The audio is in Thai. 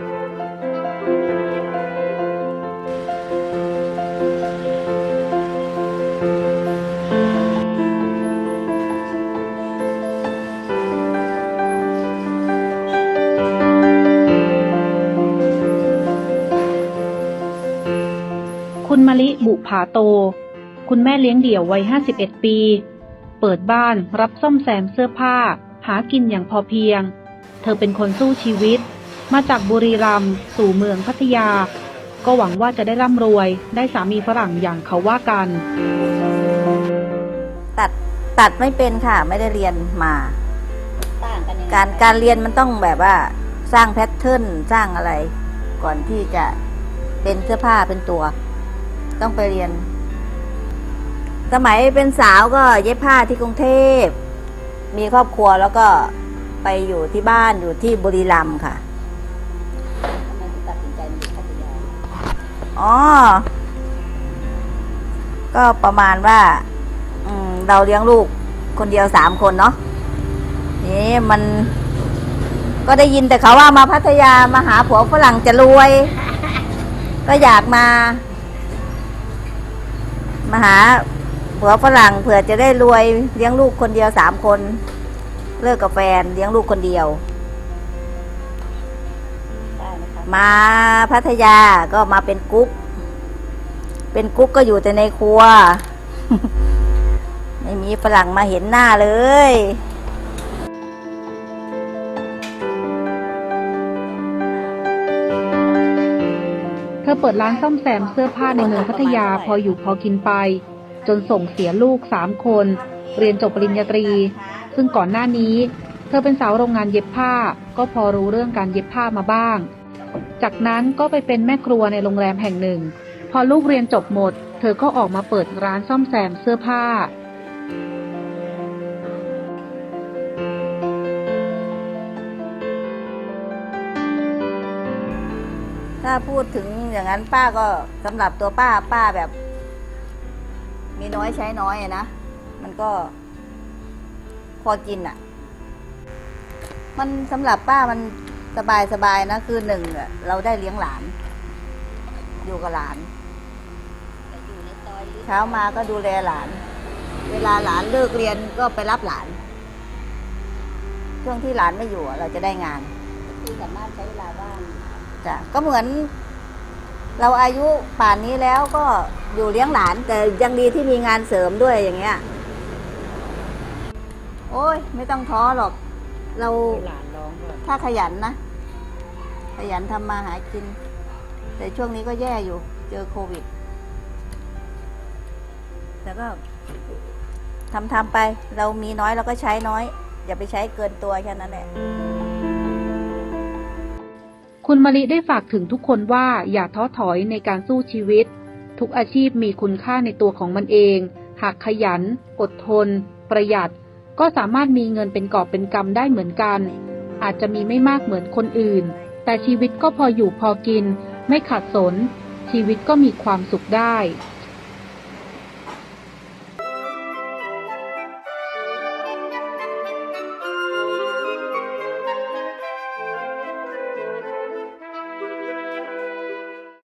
คุณมะลิบุผาโต คุณแม่เลี้ยงเดี่ยววัย 51 ปี เปิดบ้านรับซ่อมแซมเสื้อผ้า หากินอย่างพอเพียง เธอเป็นคนสู้ชีวิต มาจากบุรีรัมย์สู่เมืองพัทยา ก็หวังว่าจะได้ร่ำรวย ได้สามีฝรั่งอย่างเขาว่ากัน ตัดตัดไม่เป็นค่ะ ไม่ได้เรียนมา ต่างกันยังไงการการเรียนมันต้องแบบว่าสร้างแพทเทิร์นสร้างอะไร ก่อนที่จะเป็นเสื้อผ้าเป็นตัว ต้องไปเรียน สมัยเป็นสาวก็เย็บผ้าที่กรุงเทพ มีครอบครัวแล้วก็ไปอยู่ที่บ้านอยู่ที่บุรีรัมย์ค่ะ อ๋อ ก็ประมาณว่าอืเราเลี้ยงลูกคนเดียวสามคนเนาะนี่มันก็ได้ยินแต่เขาว่ามาพัทยามาหาผัวฝรั่งจะรวย ก็อยากมา มาหาผัวฝรั่งเผื่อจะได้รวยเลี้ยงลูกคนเดียวสามคน เลิกกับแฟนเลี้ยงลูกคนเดียว มาพัทยาก็มาเป็นกุ๊ก เป็นกุ๊กก็อยู่แต่ในครัว ไม่มีฝรั่งมาเห็นหน้าเลยเธอเปิดร้านซ่อมแซมเสื้อผ้าในเมืองพัทยาพออยู่พอกินไป จนส่งเสียลูกสามคน เรียนจบปริญญาตรี ซึ่งก่อนหน้านี้ เธอเป็นสาวโรงงานเย็บผ้าก็พอรู้เรื่องการเย็บผ้ามาบ้าง จากนั้นก็ไปเป็นแม่ครัวในโรงแรมแห่งหนึ่ง พอลูกเรียนจบหมด เธอก็ออกมาเปิดร้านซ่อมแซมเสื้อผ้า ถ้าพูดถึงอย่างนั้นป้าก็สำหรับตัวป้าป้าแบบ มีน้อยใช้น้อยอะนะ มันก็พอกินอะมันสำหรับป้ามัน สบายสบายนะคือหนึ่งอะเราได้เลี้ยงหลาน อยู่กับหลานแต่อยู่ในซอยหรือเช้ามาก็ดูแลหลาน เวลาหลานเลิกเรียนก็ไปรับหลาน ช่วงที่หลานไม่อยู่อะเราจะได้งานที่สามารถใช้เวลาว่างจ้ะก็เหมือน เราอายุป่านนี้แล้วก็อยู่เลี้ยงหลาน แต่ยังดีที่มีงานเสริมด้วยอย่างเงี้ย โอ้ย ไม่ต้องท้อหรอก เราหลานร้องด้วยถ้าขยันนะ ขยันทำมาหากิน แต่ช่วงนี้ก็แย่อยู่ เจอโควิด แต่ก็ทำทำไป เรามีน้อยเราก็ใช้น้อย อย่าไปใช้เกินตัวแค่นั้นแหละคุณมะลิได้ฝากถึงทุกคนว่าอย่าท้อถอยในการสู้ชีวิต ทุกอาชีพมีคุณค่าในตัวของมันเอง หากขยัน อดทน ประหยัด ก็สามารถมีเงินเป็นกอบเป็นกำได้เหมือนกัน อาจจะมีไม่มากเหมือนคนอื่น แต่ชีวิตก็พออยู่พอกิน ไม่ขาดสน ชีวิตก็มีความสุขได้